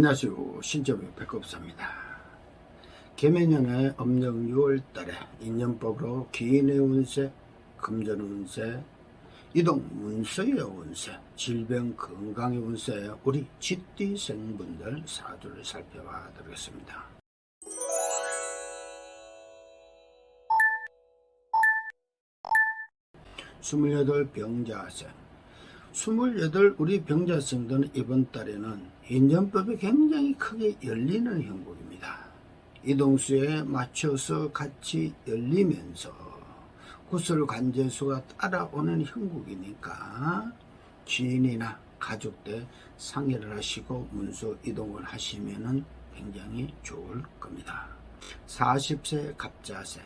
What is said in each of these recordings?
안녕하세요. 신점의 백업사입니다. 개매년의 음력 6월달에 인연법으로 기인의 운세, 금전 운세, 이동 문서의 운세, 질병 건강의 운세, 우리 쥐띠생분들 사주를 살펴봐 드리겠습니다. 스물여덟 병자생 28 우리 병자생들은 이번 달에는 인연법이 굉장히 크게 열리는 형국입니다. 이동수에 맞춰서 같이 열리면서 구슬 관제수가 따라오는 형국이니까 지인이나 가족들 상의를 하시고 문서 이동을 하시면은 굉장히 좋을 겁니다. 40세 갑자생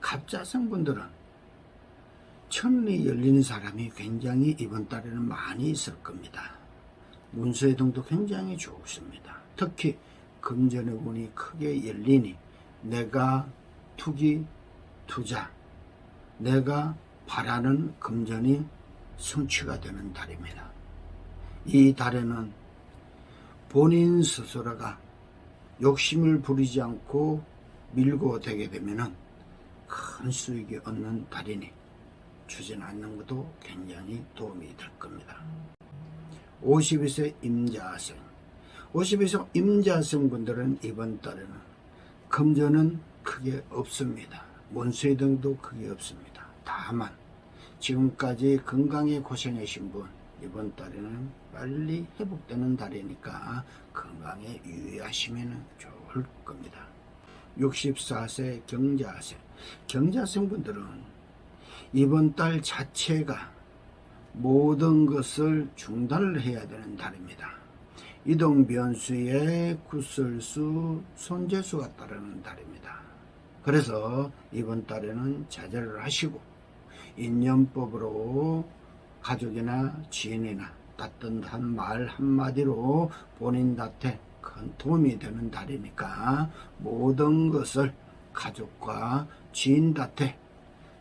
갑자생 분들은 천리 열리는 사람이 굉장히 이번 달에는 많이 있을 겁니다. 문서이동도 굉장히 좋습니다. 특히 금전의 운이 크게 열리니 내가 투기, 투자, 내가 바라는 금전이 성취가 되는 달입니다. 이 달에는 본인 스스로가 욕심을 부리지 않고 밀고 되게 되면은 큰 수익이 얻는 달이니 추진하는 것도 굉장히 도움이 될 겁니다. 52세 임자생 52세 임자생 분들은 이번 달에는 금전은 크게 없습니다. 문수의 등도 크게 없습니다. 다만 지금까지 건강에 고생하신 분 이번 달에는 빨리 회복되는 달이니까 건강에 유의하시면 좋을 겁니다. 64세 경자생 경자생 분들은 이번 달 자체가 모든 것을 중단을 해야 되는 달입니다. 이동 변수에 구설수, 손재수가 따르는 달입니다. 그래서 이번 달에는 자제를 하시고 인연법으로 가족이나 지인이나 따뜻한 말 한마디로 본인한테 큰 도움이 되는 달이니까 모든 것을 가족과 지인한테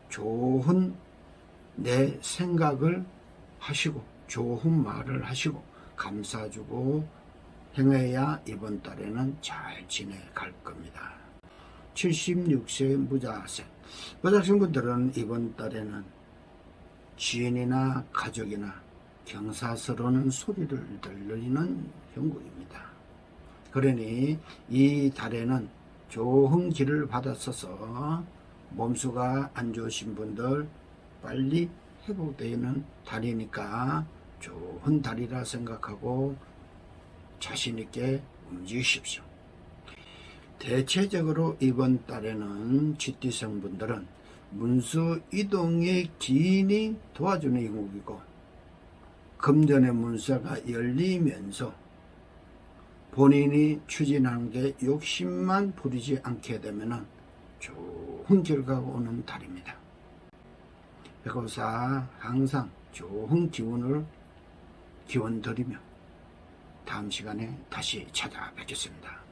좋은 내 생각을 하시고 좋은 말을 하시고 감사주고 행해야 이번 달에는 잘 지내갈 겁니다. 76세 무자생 무자생분들은 이번 달에는 지인이나 가족이나 경사스러운 소리를 들리는 형국입니다. 그러니 이 달에는 좋은 길을 받았어서 몸수가 안 좋으신 분들 빨리 회복되는 달이니까 좋은 달이라 생각하고 자신있게 움직이십시오. 대체적으로 이번 달에는 쥐띠성 분들은 문서 이동의 기인이 도와주는 형국이고 금전의 문서가 열리면서 본인이 추진하는 게 욕심만 부리지 않게 되면은 좋은 결과가 오는 달입니다. 백호사 항상 좋은 기운을 기원 드리며 다음 시간에 다시 찾아뵙겠습니다.